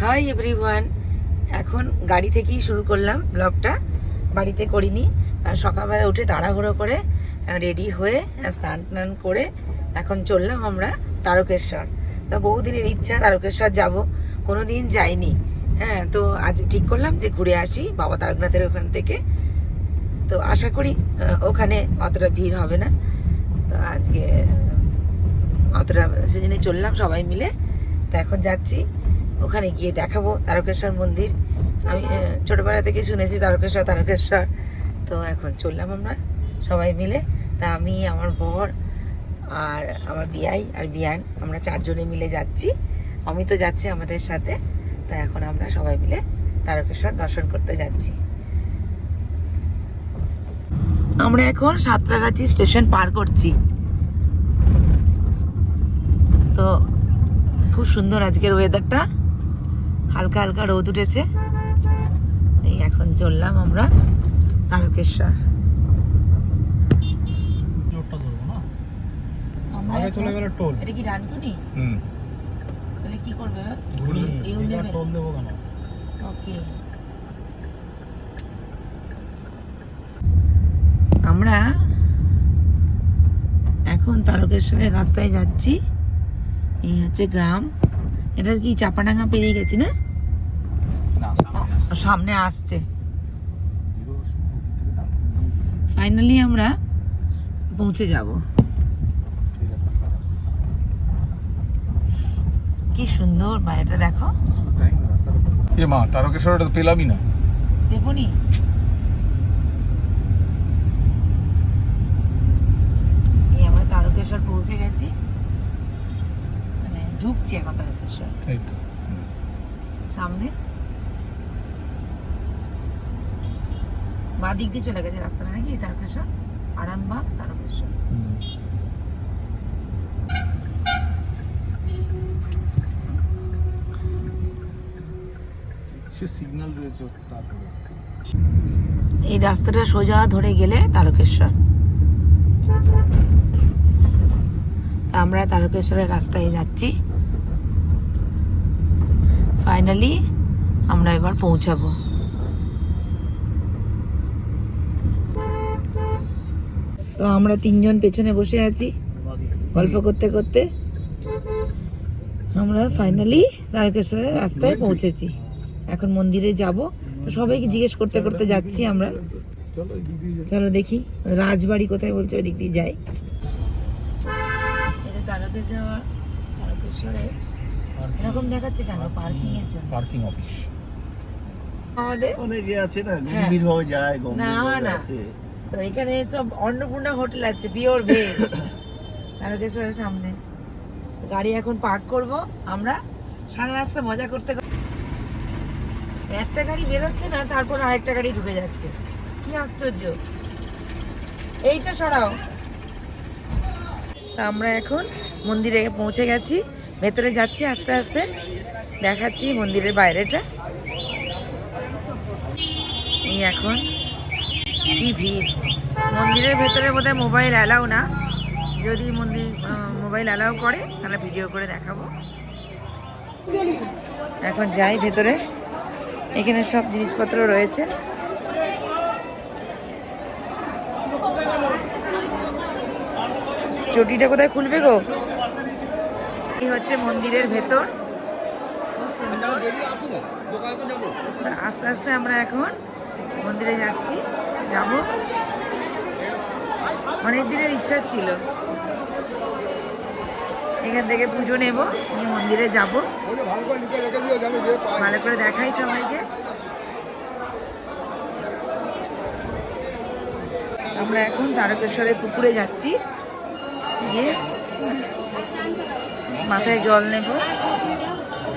Hi everyone এখন গাড়ি থেকেই শুরু করলাম ব্লগটা বাড়িতে করিনি। সকালবেলা উঠে তাড়াহুড়ো করে রেডি হয়ে স্নান টান করে এখন চললাম আমরা তারকেশ্বর। তো বহুদিনের ইচ্ছা, তারকেশ্বর যাব। কোনো দিন যাইনি। হ্যাঁ তো আজ ঠিক করলাম যে ঘুরে আসি বাবা তারকনাথের ওখান থেকে। তো আশা করি ওখানে অতটা ভিড় হবে না। তো আজকে অতটা সেজন্য চললাম সবাই মিলে। তো এখন যাচ্ছি। ওখানে গিয়ে দেখাবো তারকেশ্বর মন্দির। আমি ছোটবেলা থেকে শুনেছি তারকেশ্বর তারকেশ্বর। তো এখন চললাম আমরা সবাই মিলে। তা আমি, আমার বর আর আমার বিয়াই আর বিয়ান, আমরা চারজনে মিলে যাচ্ছি। অমিত যাচ্ছে আমাদের সাথে। তা এখন আমরা সবাই মিলে তারকেশ্বর দর্শন করতে যাচ্ছি। আমরা এখন সাঁতরাগাছি স্টেশন পার করছি। তো খুব সুন্দর আজকের ওয়েদারটা হালকা হালকা রোদ উঠেছে। এই এখন চললাম আমরা তারকেশ্বর। ধরবো না? আমরা আগে চলে গেলে টোল। এটা কি ডানকুনি? হুম। তাহলে কি করবে? ঘুরলে নেবে টোল দেবো কেন? ওকে। আমরা এখন তারকেশ্বরের রাস্তায় যাচ্ছি। এই হচ্ছে গ্রাম। এটা কি চাপাডাঙ্গা পেরিয়ে গেছি না? সামনে আসছে। ফাইনালি আমরা পৌঁছে যাব। কি সুন্দর বাইরেটা দেখো। এ মা তারকেশ্বরটা তো পেলামই না। দেবনি। আমরা তারকেশ্বর পৌঁছে গেছি। ঢুকছি এখন তারকেশ্বর এই তো। সামনে? বাঁ দিক দিয়ে চলে গেছে রাস্তাটা নাকি? তারকেশ্বর? আরামবাগ তারকেশ্বর। সে সিগন্যাল রয়েছে তারপরে। এই রাস্তাটা সোজা ধরে গেলে তারকেশ্বর। আমরা তারকেশ্বরের রাস্তায় যাচ্ছি। ফাইনালি আমরা এবার পৌঁছাবো। তো আমরা তিনজন পেছনে বসে আছি, গল্প করতে করতে। আমরা ফাইনালি তারকেশ্বরের রাস্তায় পৌঁছেছি। এখন মন্দিরে যাব। তো সবাইকে জিজ্ঞেস করতে করতে যাচ্ছি আমরা। চলো দেখি, রাজবাড়ি কোথায় বলছে ওই দিক দিয়ে যাই। এটা এরকম দেখাচ্ছে কেন? পার্কিং এর জন্য। Parking office. আমাদের? অনেকে আছে না হ্যাঁ। গম্ভীর ভাবে যায় গম্ভীর না। আছে। তো এখানে সব অন্নপূর্ণা হোটেল আছে পিওর ভেজ। তারকেশ্বরের সামনে। গাড়ি এখন পার্ক করব আমরা সারা রাস্তা মজা করতে করতে- একটা গাড়ি বেরোচ্ছে না তারপর আরেকটা গাড়ি ঢুকে যাচ্ছে। কি আশ্চর্য। এইটা সরাও। তা আমরা এখন মন্দিরে পৌঁছে গেছি। ভেতরে যাচ্ছি আস্তে আস্তে। দেখাচ্ছি মন্দিরের বাইরেটা। এই এখন কি ভিড় মন্দিরের ভেতরে বোধহয় মোবাইল অ্যালাউ না। যদি মন্দির মোবাইল অ্যালাউ করে, তাহলে ভিডিও করে দেখাবো। এখন যাই ভেতরে। এখানে সব জিনিসপত্র রয়েছে। চটিটা কোথায় খুলবে গো? এই হচ্ছে মন্দিরের ভেতর। আস্তে আস্তে আমরা এখন মন্দিরে যাচ্ছি, যাব। অনেক দিনের ইচ্ছা ছিল। এখান থেকে পুজো নেব, নিয়ে মন্দিরে যাব। ভালো করে দেখাই সবাইকে। আমরা এখন তারকেশ্বরের পুকুরে যাচ্ছি। গিয়ে মাথায় জল নেব,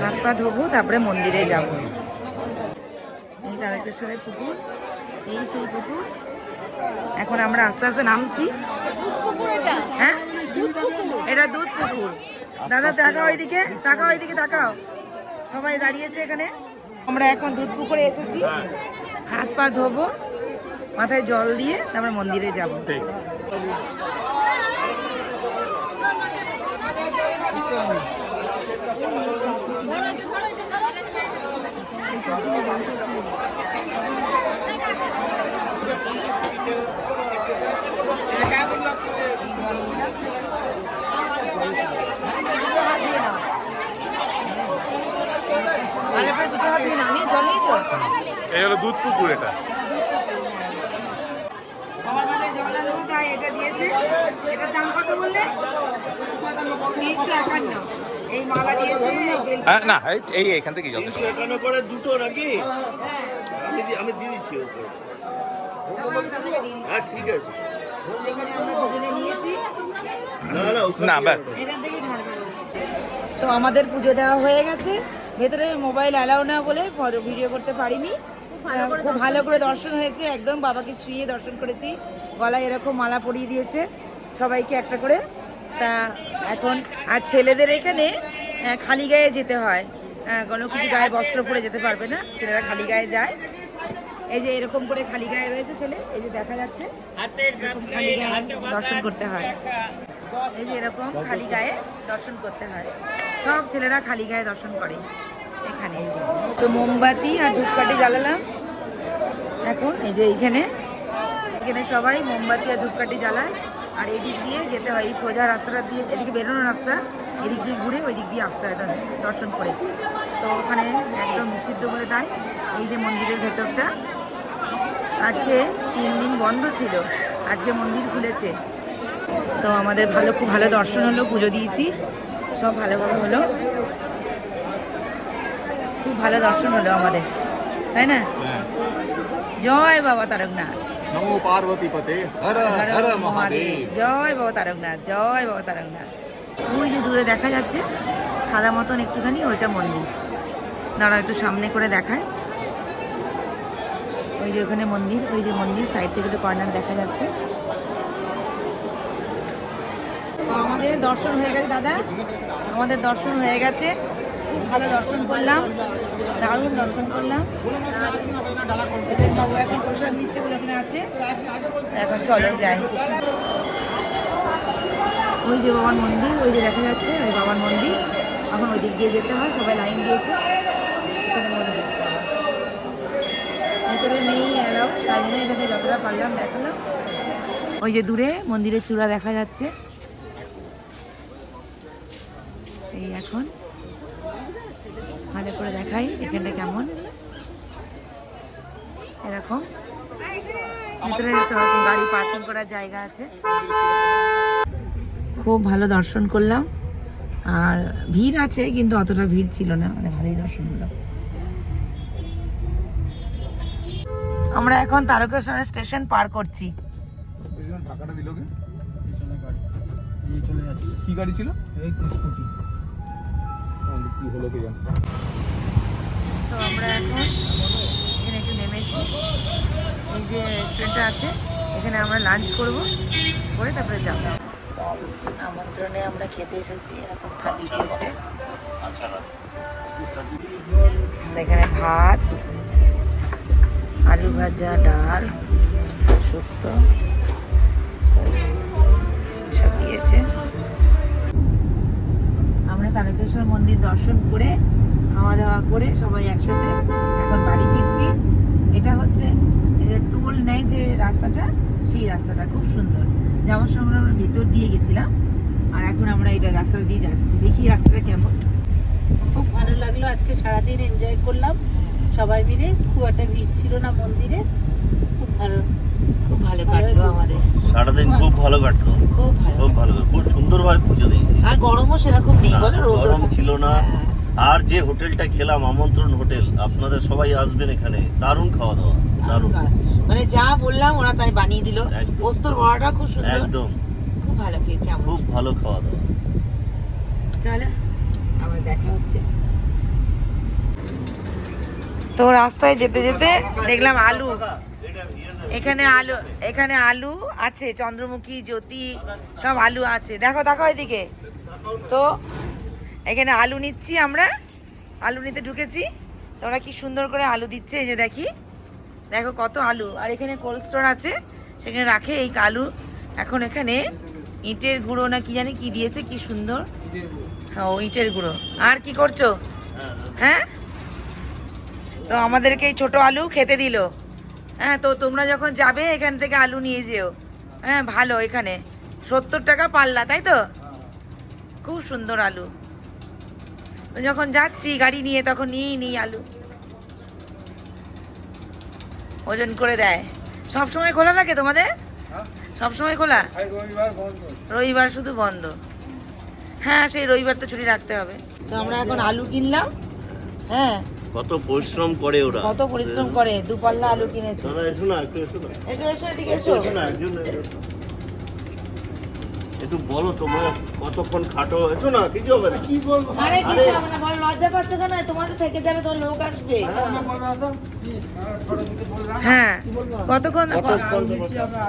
হাত পা ধোবো, তারপরে মন্দিরে যাব। এই তারকেশ্বরের পুকুর, এই সেই পুকুর। এখন আমরা আস্তে আস্তে নামছি। হ্যাঁ? এটা দুধ পুকুর। দাদা, তাকাও ওইদিকে তাকাও ওইদিকে তাকাও। সবাই দাঁড়িয়েছে এখানে। আমরা এখন দুধ পুকুরে এসেছি। হাত পা ধোবো, মাথায় জল দিয়ে তারপরে মন্দিরে যাব ভালো করে দুটো হাত ধুয়ে নাও নিয়ে জল নিয়েছো এই হলো দুধ পুকুর এটা আমার মানে জল আলু তাই এটা দিয়েছে এটার দাম কত বললে তিনশো একান্ন এই মালা দিয়েছে এই বেল- হ্যাঁ না এই- এই এখান থেকে যথেষ্ট করে দুটো নাকি? আমি আমি দিয়ে দিচ্ছি। হ্যাঁ ঠিক আছে। না ব্যাস। তো আমাদের পুজো দেওয়া হয়ে গেছে। ভেতরে মোবাইল অ্যালাউ না বলে ভিডিও করতে পারিনি। খুব ভালো করে দর্শন হয়েছে। একদম বাবাকে ছুঁয়ে দর্শন করেছি। গলায় এরকম মালা পরিয়ে দিয়েছে। সবাইকে একটা করে তা এখন, আর ছেলেদের এখানে খালি গায়ে যেতে হয়। কোনো কিছু গায়ে বস্ত্র পরে যেতে পারবে না। ছেলেরা খালি গায়ে যায়। এই যে এরকম করে খালি গায়ে রয়েছে ছেলে, এই যে দেখা যাচ্ছে খালি গায়ে দর্শন করতে হয়। এই যে এরকম খালি গায়ে দর্শন করতে হয়। সব ছেলেরা খালি গায়ে দর্শন করে এখানে। তো মোমবাতি আর ধূপকাঠি জ্বালালাম। এখন এই যে এইখানে, এখানে সবাই মোমবাতি আর ধূপকাঠি জ্বালায়। আর এদিক দিয়ে যেতে হয় এই সোজা রাস্তাটা দিয়ে এদিকে বেরোনোর রাস্তা এদিক দিয়ে ঘুরে ওই দিক দিয়ে আসতে হয় দর্শন করে। তো ওখানে একদম নিষিদ্ধ বলে তাই এই যে মন্দিরের ভেতরটা। আজকে তিন দিন বন্ধ ছিল আজকে মন্দির খুলেছে। তো আমাদের ভালো খুব ভালো দর্শন হলো পুজো দিয়েছি সব ভালোভাবে হলো। খুব ভালো দর্শন হলো আমাদের তাই না? জয় বাবা তারকনাথ। নমো পার্বতী পতে হর হর মহাদেব জয় বাবা তারকনাথ জয় বাবা তারকনাথ ওই যে দূরে দেখা যাচ্ছে সাদা মতন একটুখানি ওইটা মন্দির। দাঁড়া একটু সামনে করে দেখায় ওই যে ওখানে মন্দির ওই যে মন্দির সাইড থেকে একটু কর্নার দেখা যাচ্ছে। আমাদের দর্শন হয়ে গেছে দাদা। আমাদের দর্শন হয়ে গেছে। খুব ভালো দর্শন করলাম, দারুণ দর্শন করলাম। এদের সব এখন প্রসাদ নিচ্ছে বলে ওখানে আছে। এখন চলো যাই। ওই যে বাবার মন্দির, ওই যে দেখা যাচ্ছে, ওই বাবার মন্দির। এখন ওই দিক দিয়ে যেতে হয়, সবাই লাইন দিয়েছে। এখানে জন্য এখানে যতটা পারলাম ওই যে দূরে মন্দিরের চূড়া দেখা যাচ্ছে এই এখন ভালো করে দেখাই এখানটা কেমন এরকম। ভিতরে তো ওরকম গাড়ি পার্কিং করার জায়গা আছে। খুব ভালো দর্শন করলাম। আর ভিড় আছে কিন্তু অতটা ভিড় ছিল না। মানে ভালোই দর্শন করলাম আমরা এখন তারকেশ্বর স্টেশন পার করছি। টাকাটা দিল কে? কি গাড়ি ছিল? তাহলে কি হলো কে জানে? তো আমরা এখন নেমেছি এই যে রেস্টুরেন্টটা আছে, এখানে আমরা লাঞ্চ করব, করে তারপরে যাব। আমন্ত্রণে আমরা খেতে এসেছি, এরকম থালি দিয়েছে এখানে ভাত, আলু ভাজা, ডাল, শুক্তো, সব দিয়েছে। আমরা তারকেশ্বর মন্দির দর্শন করে, খাওয়া দাওয়া করে সবাই একসাথে এখন বাড়ি ফিরছি। এটা হচ্ছে এই যে টোল নেয় যে রাস্তাটা সেই রাস্তাটা খুব সুন্দর। যাওয়ার সময় আমরা ভেতর দিয়ে গেছিলাম আর এখন আমরা এটা রাস্তা দিয়ে যাচ্ছি। দেখি রাস্তাটা কেমন। খুব ভালো লাগল আজকে সারাদিন এনজয় করলাম। সবাই মিলে খুব একটা ভিড় ছিল না মন্দিরে। খুব ভালো। খুব ভালো কাটলো আমাদের। সারাদিন খুব ভালো কাটলো। খুব ভালো। খুব ভালো। খুব সুন্দরভাবে পুজো দিয়েছি। আর গরমও সেরকম নেই বলো রোদ গরম ছিল না। হ্যাঁ। আর যে হোটেলটা খেলাম আমন্ত্রণ হোটেল আপনাদের সবাই আসবেন এখানে। দারুণ খাওয়া দাওয়া দারুণ মানে যা বললাম ওরা তাই বানিয়ে দিল। পোস্তর বড়াটা খুব সুন্দর। একদম। খুব ভালো খেয়েছি আমরা। খুব ভালো খাওয়া দাওয়া চলো আবার দেখা হচ্ছে। তো রাস্তায় যেতে যেতে দেখলাম আলু। এখানে আলু এখানে আলু আছে চন্দ্রমুখী জ্যোতি সব আলু আছে। দেখো দেখো এদিকে। তো এখানে আলু নিচ্ছি আমরা। আলু নিতে ঢুকেছি। তোমরা কি সুন্দর করে আলু দিচ্ছে, এই যে দেখি। দেখো কত আলু। আর এখানে কোল্ড স্টোর আছে, সেখানে রাখে এই আলু এখন এখানে ইটের গুঁড়ো না কি জানি কি দিয়েছে, কি সুন্দর। হ্যাঁ ও ইটের গুঁড়ো। আর কি করছ? হ্যাঁ? তো আমাদেরকে এই ছোট আলু খেতে দিল। হ্যাঁ তো তোমরা যখন যাবে, এখান থেকে আলু নিয়ে যেও। হ্যাঁ ভালো এখানে। সত্তর টাকা পাল্লা, তাই তো? খুব সুন্দর আলু। যখন যাচ্ছি গাড়ি নিয়ে তখন নিয়েই নিই আলু। ওজন করে দেয়। সব সময় খোলা থাকে তোমাদের? সব সময় খোলা? রবিবার শুধু বন্ধ। হ্যাঁ সেই রবিবার তো ছুটি রাখতে হবে। তো আমরা এখন আলু কিনলাম। হ্যাঁ। কত পরিশ্রম করে ওরা। কত পরিশ্রম করে। দুপাল্লা আলু কিনেছি। দাদা এসো না একটু এসো না। একটু এসো এদিকে এসো। এসো না একজন এসো। একটু বলো তোমরা কতক্ষণ খাটো এসো না কিছু হবে না আরে কিছু হবে না বলো লজ্জা পাচ্ছ কেন? তোমাদের থেকে যাবে তোমার লোক আসবে। হ্যাঁ। কতক্ষণ? কতক্ষণ তোমরা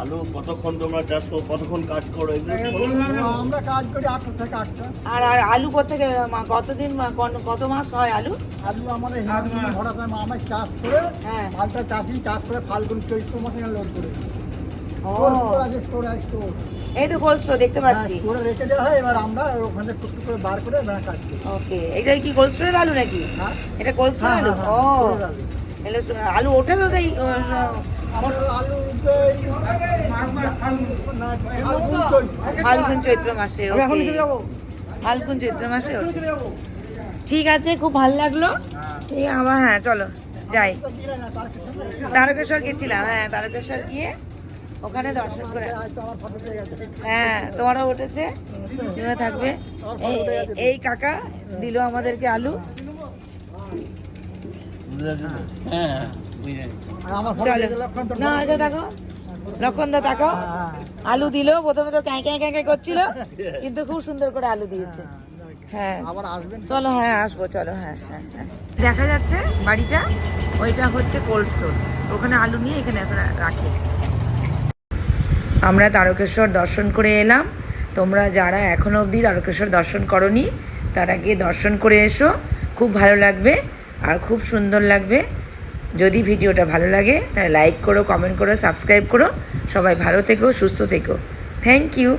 আলু কতক্ষণ তোমরা চাষ করো কতক্ষণ কাজ করো আমরা কাজ করি আটটা থেকে আটটা। আর আর আলু কোথেকে কতদিন কত মাস হয় আলু? আলু আমাদের ভরা আমরা চাষ করে হ্যাঁ। মালটা চাষি চাষ করে ফাল্গুন চৈত্র মাসে লোড করে। এই তো কোল্ড স্টোর দেখতে পাচ্ছি। স্টোরে রেখে দেওয়া হয় এবার আমরা ওখানে টুকটুক করে বার করে এবার কাজ করি। ওকে এটা কি কোল্ড স্টোরের আলু নাকি? হ্যাঁ। এটা কোল্ড স্টোর হ্যাঁ, আলু? ও হ্যাঁ, আলু। ওঠে তো সেই ফাল্গুন চৈত্র। মাসে ফাল্গুন চৈত্র মাসে ওঠে। ঠিক আছে খুব ভালো লাগল। ঠিক আবার হ্যাঁ চলো যাই। তারকেশ্বর গেছিলাম হ্যাঁ তারকেশ্বর গিয়ে ওখানে দর্শন করে হ্যাঁ তোমারও উঠেছে। তুমিও থাকবে। এই- কাকা দিল আমাদেরকে আলু। চলো। না এটা দেখো লক্ষণ দা তাকো আলু দিল প্রথমে তো ক্যাঁ ক্যাঁ ক্যাঁ করছিল কিন্তু খুব সুন্দর করে আলু দিয়েছে। হ্যাঁ। চলো হ্যাঁ আসব চলো হ্যাঁ হ্যাঁ হ্যাঁ। দেখা যাচ্ছে বাড়িটা ওইটা হচ্ছে কোল্ড স্টোর। ওখানে আলু নিয়ে এখানে এখন রাখে। আমরা তারকেশ্বর দর্শন করে এলাম। তোমরা যারা এখনও অবধি তারকেশ্বর দর্শন করনি, তারা গিয়ে দর্শন করে এসো। খুব ভালো লাগবে আর খুব সুন্দর লাগবে। যদি ভিডিওটা ভালো লাগে, তাহলে লাইক করো কমেন্ট করো সাবস্ক্রাইব করো। সবাই ভালো থেকো, সুস্থ থেকো। Thank you